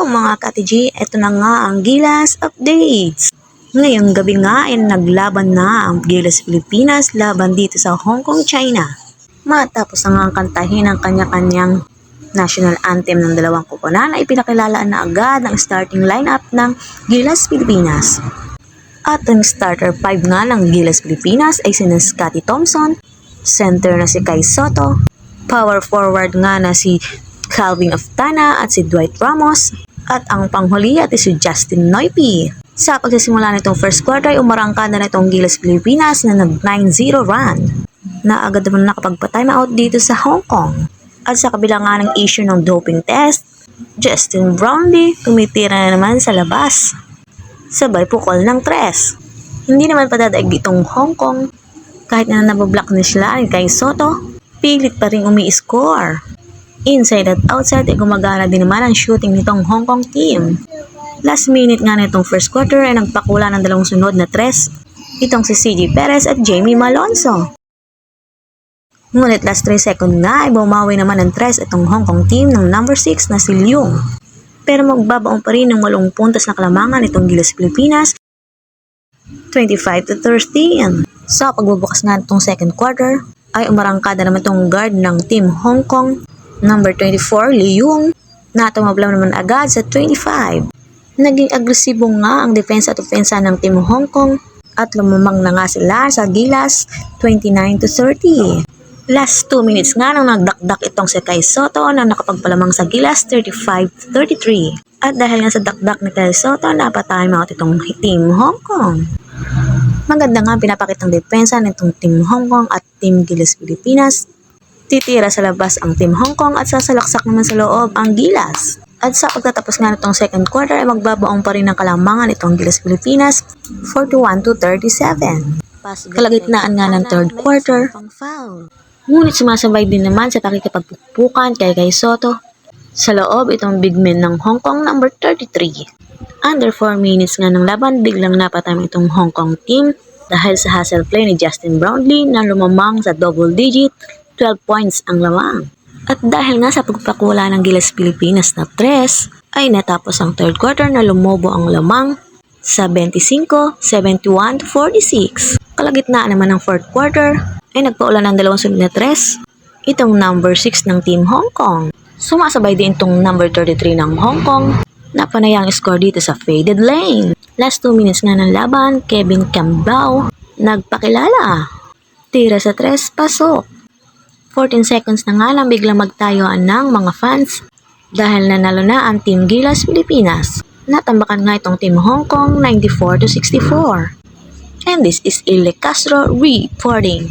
Hello mga ka-TG, eto na nga ang Gilas Updates. Ngayong gabi nga ay naglaban na ang Gilas Pilipinas laban dito sa Hong Kong, China. Matapos nga ang kantahin ang kanya-kanyang national anthem ng dalawang koponan ay pinakilalaan na agad ang starting lineup ng Gilas Pilipinas. At ang starter 5 nga ng Gilas Pilipinas ay sina Scotty Thompson, center na si Kai Soto, power forward nga na si Calvin Oftana at si Dwight Ramos, at ang panghuli at si Justin Noipi. Sa pagsisimula nitong first quarter ay umarangkada na itong Gilas Pilipinas na nag 9-0 run na agad naman nakapagpa-time out dito sa Hong Kong. At sa kabila nga ng issue ng doping test, Justin Brownlee tumitira na naman sa labas. Sabay pukol ng tres. Hindi naman padadaig itong Hong Kong kahit na nabablock na sila ni Kai Soto, pilit pa rin umi-score. Inside at outside ay gumagana din naman ang shooting nitong Hong Kong team. Last minute nga nitong first quarter ay nagpakula ng dalawang sunod na tres. Itong si CJ Perez at Jamie Malonzo. Ngunit last 3 second nga ay bumawi naman ng tres itong Hong Kong team ng number 6 na si Leung. Pero magbabaon pa rin ng walong puntos na kalamangan itong Gilas Pilipinas 25 to 13. Sa pagbubukas nga itong second quarter, ay umarangkada naman itong guard ng Team Hong Kong, number 24, Lee Yung, na tumablaw naman agad sa 25. Naging agresibo nga ang defense at ofensa ng Team Hong Kong at lumamang na nga sila sa Gilas 29 to 30. Last 2 minutes nga nang nagdakdak itong si Kai Soto na nakapagpalamang sa Gilas 35 to 33. At dahil nga sa dakdak ni Kai Soto, napatime out itong Team Hong Kong. Maganda nga ang pinapakitang depensa nitong Team Hong Kong at Team Gilas Pilipinas. Titira sa labas ang Team Hong Kong at sasalaksak naman sa loob ang Gilas. At sa pagtatapos nga nitong second quarter ay magbabaong pa rin ang kalamangan itong Gilas Pilipinas 41 to 37. Kalagitnaan nga ng third quarter, ngunit sumasabay din naman sa pakikipagpupukan kay Kay Soto. Sa loob itong big man ng Hong Kong number 33. Under 4 minutes nga ng laban, biglang napatay itong Hong Kong team dahil sa hustle play ni Justin Brownlee na lumamang sa double digit, 12 points ang lamang. At dahil nga sa pagpakula ng Gilas Pilipinas na 3, ay natapos ang third quarter na lumobo ang lamang sa 25, 71 to 46. Kalagitnaan naman ng fourth quarter ay nagpaulan ng dalawang sunod na 3, itong number 6 ng Team Hong Kong. Sumasabay din itong number 33 ng Hong Kong na panayang score dito sa faded lane. Last 2 minutes nga ng laban, Kevin Cambao nagpakilala. Tira sa 3, pasok. 14 seconds na nga lang biglang magtayuan ng mga fans dahil nanalo na ang Team Gilas Pilipinas. Natambakan nga itong Team Hong Kong 94 to 64. And this is Ile Castro reporting.